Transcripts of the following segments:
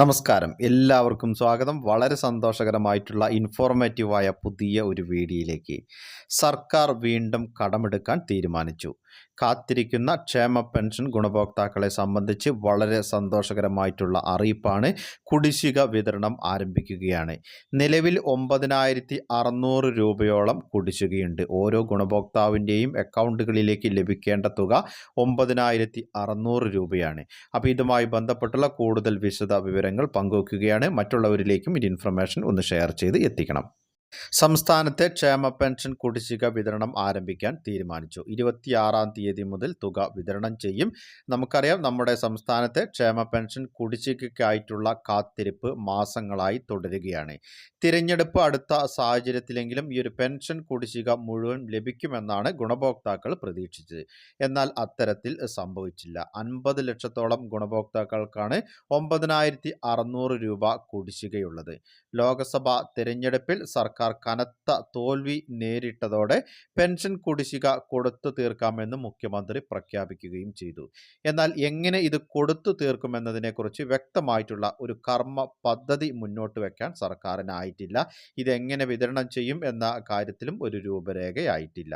നമസ്കാരം. എല്ലാവർക്കും സ്വാഗതം. വളരെ സന്തോഷകരമായിട്ടുള്ള ഇൻഫോർമേറ്റീവായ പുതിയ ഒരു വീഡിയോയിലേക്ക് സർക്കാർ വീണ്ടും കടമെടുക്കാൻ തീരുമാനിച്ചു. കാത്തിരിക്കുന്ന ക്ഷേമ പെൻഷൻ ഗുണഭോക്താക്കളെ സംബന്ധിച്ച് വളരെ സന്തോഷകരമായിട്ടുള്ള അറിയിപ്പാണ് കുടിശ്ശിക വിതരണം ആരംഭിക്കുകയാണ്. നിലവിൽ ഒമ്പതിനായിരത്തി അറുന്നൂറ് രൂപയോളം കുടിശ്ശികയുണ്ട്. ഓരോ ഗുണഭോക്താവിന്റെയും അക്കൗണ്ടുകളിലേക്ക് ലഭിക്കേണ്ട തുക ഒമ്പതിനായിരത്തി അറുന്നൂറ് രൂപയാണ്. അപ്പോൾ ഇതുമായി ബന്ധപ്പെട്ടുള്ള കൂടുതൽ വിശദ വിവരങ്ങൾ പങ്കുവെക്കുകയാണ്. മറ്റുള്ളവരിലേക്കും ഇൻഫർമേഷൻ ഒന്ന് ഷെയർ ചെയ്ത് എത്തിക്കണം. സംസ്ഥാനത്തെ ക്ഷേമ പെൻഷൻ കുടിശ്ശിക വിതരണം ആരംഭിക്കാൻ തീരുമാനിച്ചു. ഇരുപത്തിയാറാം തീയതി മുതൽ തുക വിതരണം ചെയ്യും. നമുക്കറിയാം നമ്മുടെ സംസ്ഥാനത്തെ ക്ഷേമ പെൻഷൻ കുടിശ്ശികയ്ക്കായിട്ടുള്ള കാത്തിരിപ്പ് മാസങ്ങളായി തുടരുകയാണ്. തിരഞ്ഞെടുപ്പ് അടുത്ത സാഹചര്യത്തിലെങ്കിലും ഈ ഒരു പെൻഷൻ കുടിശ്ശിക മുഴുവൻ ലഭിക്കുമെന്നാണ് ഗുണഭോക്താക്കൾ പ്രതീക്ഷിച്ചത്. എന്നാൽ അത്തരത്തിൽ സംഭവിച്ചില്ല. അൻപത് ലക്ഷത്തോളം ഗുണഭോക്താക്കൾക്കാണ് ഒമ്പതിനായിരത്തി രൂപ കുടിശ്ശികയുള്ളത്. ലോക്സഭാ തിരഞ്ഞെടുപ്പിൽ സർക്കാർ കനത്ത തോൽവി നേരിട്ടതോടെ പെൻഷൻ കുടിശ്ശിക കൊടുത്തു തീർക്കാമെന്ന് മുഖ്യമന്ത്രി പ്രഖ്യാപിക്കുകയും ചെയ്തു. എന്നാൽ എങ്ങനെ ഇത് കൊടുത്തു തീർക്കുമെന്നതിനെക്കുറിച്ച് വ്യക്തമായിട്ടുള്ള ഒരു കർമ്മ പദ്ധതി മുന്നോട്ട് വെക്കാൻ സർക്കാരിനായിട്ടില്ല. ഇതെങ്ങനെ വിതരണം ചെയ്യും എന്ന കാര്യത്തിലും ഒരു രൂപരേഖയായിട്ടില്ല.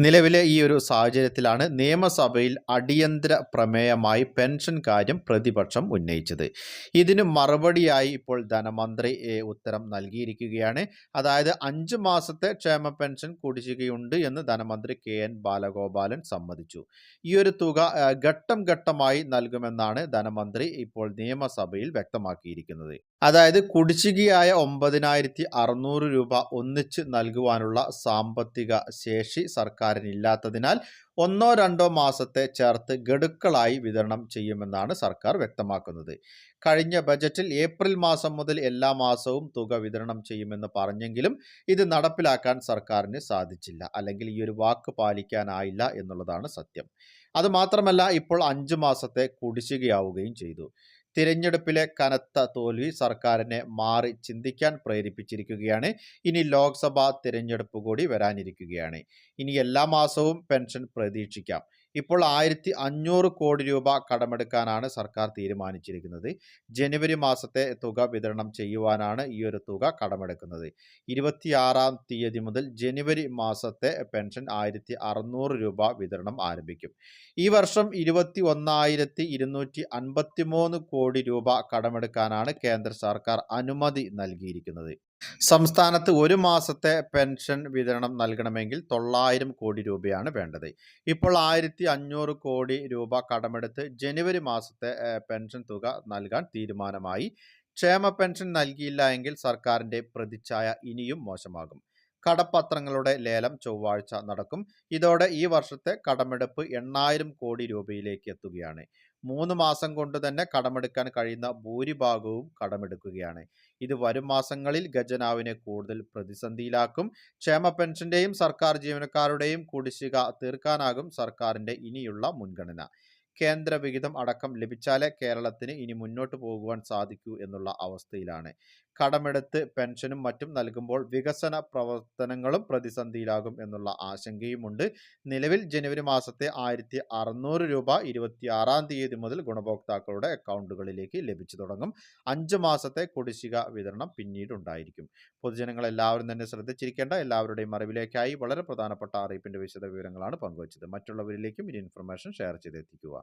നിലവിലെ ഈ ഒരു സാഹചര്യത്തിലാണ് നിയമസഭയിൽ അടിയന്തര പ്രമേയമായി പെൻഷൻ കാര്യം പ്രതിപക്ഷം ഉന്നയിച്ചത്. ഇതിന് മറുപടിയായി ഇപ്പോൾ ധനമന്ത്രി ഉത്തരം നൽകിയിരിക്കുകയാണ്. അതായത് അഞ്ച് മാസത്തെ ക്ഷേമ പെൻഷൻ കുടിശ്ശികയുണ്ട് എന്ന് ധനമന്ത്രി കെ. എൻ. ബാലഗോപാലൻ സമ്മതിച്ചു. ഈ ഒരു തുക ഘട്ടം ഘട്ടമായി നൽകുമെന്നാണ് ധനമന്ത്രി ഇപ്പോൾ നിയമസഭയിൽ വ്യക്തമാക്കിയിരിക്കുന്നത്. അതായത് കുടിശ്ശികയായ ഒമ്പതിനായിരത്തി അറുന്നൂറ് രൂപ ഒന്നിച്ച് നൽകുവാനുള്ള സാമ്പത്തിക ശേഷി സർക്കാരിനില്ലാത്തതിനാൽ ഒന്നോ രണ്ടോ മാസത്തെ ചേർത്ത് ഗഡുക്കളായി വിതരണം ചെയ്യുമെന്നാണ് സർക്കാർ വ്യക്തമാക്കുന്നത്. കഴിഞ്ഞ ബജറ്റിൽ ഏപ്രിൽ മാസം മുതൽ എല്ലാ മാസവും തുക വിതരണം ചെയ്യുമെന്ന് പറഞ്ഞെങ്കിലും ഇത് നടപ്പിലാക്കാൻ സർക്കാരിന് സാധിച്ചില്ല. അല്ലെങ്കിൽ ഈ ഒരു വാക്ക് പാലിക്കാനായില്ല എന്നുള്ളതാണ് സത്യം. അതുമാത്രമല്ല ഇപ്പോൾ അഞ്ചു മാസത്തെ കുടിശ്ശികയാവുകയും ചെയ്തു. തിരഞ്ഞെടുപ്പിലെ കനത്ത തോൽവി സർക്കാരിനെ മാറി ചിന്തിക്കാൻ പ്രേരിപ്പിച്ചിരിക്കുകയാണ്. ഇനി ലോക്സഭാ തിരഞ്ഞെടുപ്പ് കൂടി വരാനിരിക്കുകയാണ്. ഇനി എല്ലാ മാസവും പെൻഷൻ പ്രതീക്ഷിക്കാം. ഇപ്പോൾ ആയിരത്തി അഞ്ഞൂറ് കോടി രൂപ കടമെടുക്കാനാണ് സർക്കാർ തീരുമാനിച്ചിരിക്കുന്നത്. ജനുവരി മാസത്തെ തുക വിതരണം ചെയ്യുവാനാണ് ഈ ഒരു തുക കടമെടുക്കുന്നത്. ഇരുപത്തിയാറാം തീയതി മുതൽ ജനുവരി മാസത്തെ പെൻഷൻ ആയിരത്തി അറുന്നൂറ് രൂപ വിതരണം ആരംഭിക്കും. ഈ വർഷം ഇരുപത്തി ഒന്നായിരത്തി ഇരുന്നൂറ്റി അൻപത്തി മൂന്ന് കോടി രൂപ കടമെടുക്കാനാണ് കേന്ദ്ര സർക്കാർ അനുമതി നൽകിയിരിക്കുന്നത്. സംസ്ഥാനത്ത് ഒരു മാസത്തെ പെൻഷൻ വിതരണം നൽകണമെങ്കിൽ തൊള്ളായിരം കോടി രൂപയാണ് വേണ്ടത്. ഇപ്പോൾ ആയിരത്തി അഞ്ഞൂറ് കോടി രൂപ കടമെടുത്ത് ജനുവരി മാസത്തെ പെൻഷൻ തുക നൽകാൻ തീരുമാനമായി. ക്ഷേമ പെൻഷൻ നൽകിയില്ല എങ്കിൽ സർക്കാരിന്റെ പ്രതിച്ഛായ ഇനിയും മോശമാകും. കടപ്പത്രങ്ങളുടെ ലേലം ചൊവ്വാഴ്ച നടക്കും. ഇതോടെ ഈ വർഷത്തെ കടമെടുപ്പ് എണ്ണായിരം കോടി രൂപയിലേക്ക് എത്തുകയാണ്. മൂന്ന് മാസം കൊണ്ട് തന്നെ കടമെടുക്കാൻ കഴിയുന്ന ഭൂരിഭാഗവും കടമെടുക്കുകയാണ്. ഇത് വരും മാസങ്ങളിൽ ഖജനാവിനെ കൂടുതൽ പ്രതിസന്ധിയിലാക്കും. ക്ഷേമ പെൻഷന്റെയും സർക്കാർ ജീവനക്കാരുടെയും കുടിശ്ശിക തീർക്കാനാകും സർക്കാരിന്റെ ഇനിയുള്ള മുൻഗണന. കേന്ദ്ര വിഹിതം അടക്കം ലഭിച്ചാലേ കേരളത്തിന് ഇനി മുന്നോട്ട് പോകുവാൻ സാധിക്കൂ എന്നുള്ള അവസ്ഥയിലാണ്. കടമെടുത്ത് പെൻഷനും മറ്റും നൽകുമ്പോൾ വികസന പ്രവർത്തനങ്ങളും പ്രതിസന്ധിയിലാകും എന്നുള്ള ആശങ്കയുമുണ്ട്. നിലവിൽ ജനുവരി മാസത്തെ ആയിരത്തി അറുന്നൂറ് രൂപ ഇരുപത്തി ആറാം തീയതി മുതൽ ഗുണഭോക്താക്കളുടെ അക്കൗണ്ടുകളിലേക്ക് ലഭിച്ചു തുടങ്ങും. അഞ്ച് മാസത്തെ കുടിശ്ശിക വിതരണം പിന്നീട് ഉണ്ടായിരിക്കും പൊതുജനങ്ങൾ എല്ലാവരും തന്നെ ശ്രദ്ധിച്ചിരിക്കേണ്ട എല്ലാവരുടെയും അറിവിലേക്കായി വളരെ പ്രധാനപ്പെട്ട അറിയിപ്പിന്റെ വിശദ വിവരങ്ങളാണ് പങ്കുവച്ചത്. മറ്റുള്ളവരിലേക്കും ഈ ഇൻഫർമേഷൻ ഷെയർ ചെയ്തെത്തിക്കുക.